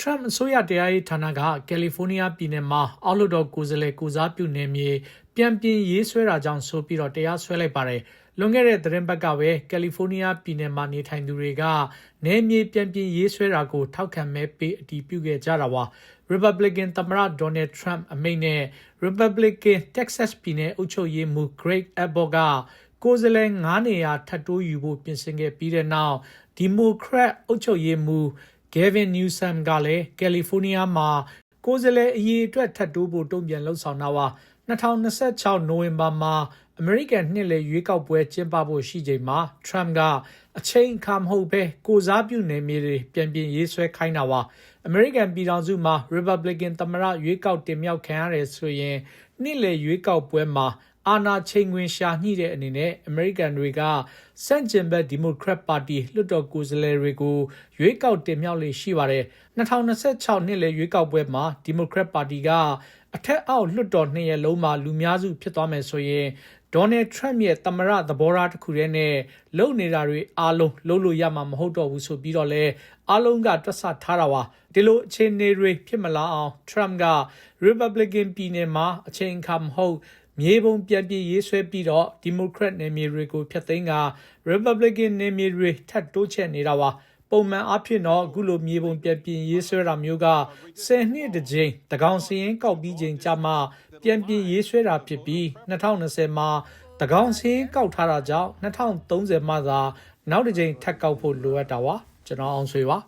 Trump အစိုးရတရားရေးဌာနကကယ်လီဖိုးနီးယားပြည်နယ်မှာအောက်လွှတ်တော်ကိုယ်စားလှယ်ကိုစားပြုနေမြေပြန်ပြင်ရေးဆွဲတာကြောင့်ဆိုပြီးတော့တရားစွဲလိုက်ပါတယ်။လွန်ခဲ့တဲ့သတင်းပတ်ကပဲကယ်လီဖိုးနီးယားပြည်နယ်မှာနေထိုင်သူတွေကနေမြေပြန်ပြင်ရေးဆွဲတာကိုထောက်ခံမဲပေးအတည်ပြုခဲ့ကြတာပါ။ Republican သမ္မတ Donald Trump အမိန့်နဲ့ Republican Texas ပြည်နယ်အုပ်ချုပ်ရေးမှူး Greg Abbott ကကိုယ်စားလှယ်9နေရာထပ်တိုးယူဖို့ပြင်ဆင်ခဲ့ပြီးတဲ့နောက် Democrat အုပ်ချုပ်ရေးမှူး Gavin Newsom ကလည်းကယ်လီဖိုးနီးယားမှာကိုယ်စားလှယ်အရေးအတွက်ထပ်တိုးဖို့တုံ့ပြန်လှုံ့ဆော်တာပါ2026နိုဝင်ဘာမှာအမေရိကန်နှစ်လည်ရွေးကောက်ပွဲကျင်းပဖို့ရှိချိန်မှာ Trump ကအချိန်အခါမဟုတ်ဘဲကိုစားပြုနေမြေတွေပြန်ပြင်ရေးဆွဲခိုင်းတာပါအမေရိကန်ပြည်ထောင်စုမှာ Republican သမ္မတရွေးကောက်တင်မြှောက်ခံရတယ်ဆိုရင်နှစ်လည်ရွေးကောက်ပွဲမှာ အာဏာချိန်ခွင်ရှာညှိတဲ့အနေနဲ့အမေရိကန်တွေကစန့်ကျင်ဘက်ဒီမိုကရက်ပါတီလွှတ်တော်ကိုယ်စားလှယ်တွေကိုရွေးကောက်တင်မြှောက်လေရှိပါတယ်2026နှစ်လေရွေးကောက်ပွဲမှာဒီမိုကရက်ပါတီကအထက်အောက်လွှတ်တော်နှစ်ရပ်လုံးမှာလူများစုဖြစ်သွားမယ်ဆိုရင်ဒေါ်နယ်ထရမ့်ရဲ့သမရသဘောထားတစ်ခုတည်းနဲ့လုံနေတာတွေအားလုံးလုံးလို့ရမှာမဟုတ်တော့ဘူးဆိုပြီးတော့လဲအားလုံးကတွက်ဆထားတာပါဒီလိုအခြေအနေတွေဖြစ်မလာအောင် Trump က Republican ပြည်နယ်မှာအချိန်အခါမဟုတ် မြေပုံပြန်ပြည့်ရေးဆွဲပြီးတော့ Democrat နယ်မြေတွေကိုဖျက်သိမ်းက Republican နယ်မြေတွေထပ်တိုးချဲ့နေတာပါပုံမှန်အဖြစ်တော့အခုလိုမြေပုံပြန်ပြင်ရေးဆွဲတာမျိုးက10နှစ်တစ်ကြိမ်တကောင်စရင်ကောက်ပြီးချိန်ကြာမှပြန်ပြင်ရေးဆွဲတာဖြစ်ပြီး2020မှာတကောင်စရင်ကောက်ထားတာကြောင့်2030မှသာနောက်တစ်ကြိမ်ထပ်ကောက်ဖို့လိုအပ်တာပါကျွန်တော်အောင်ဆွေပါ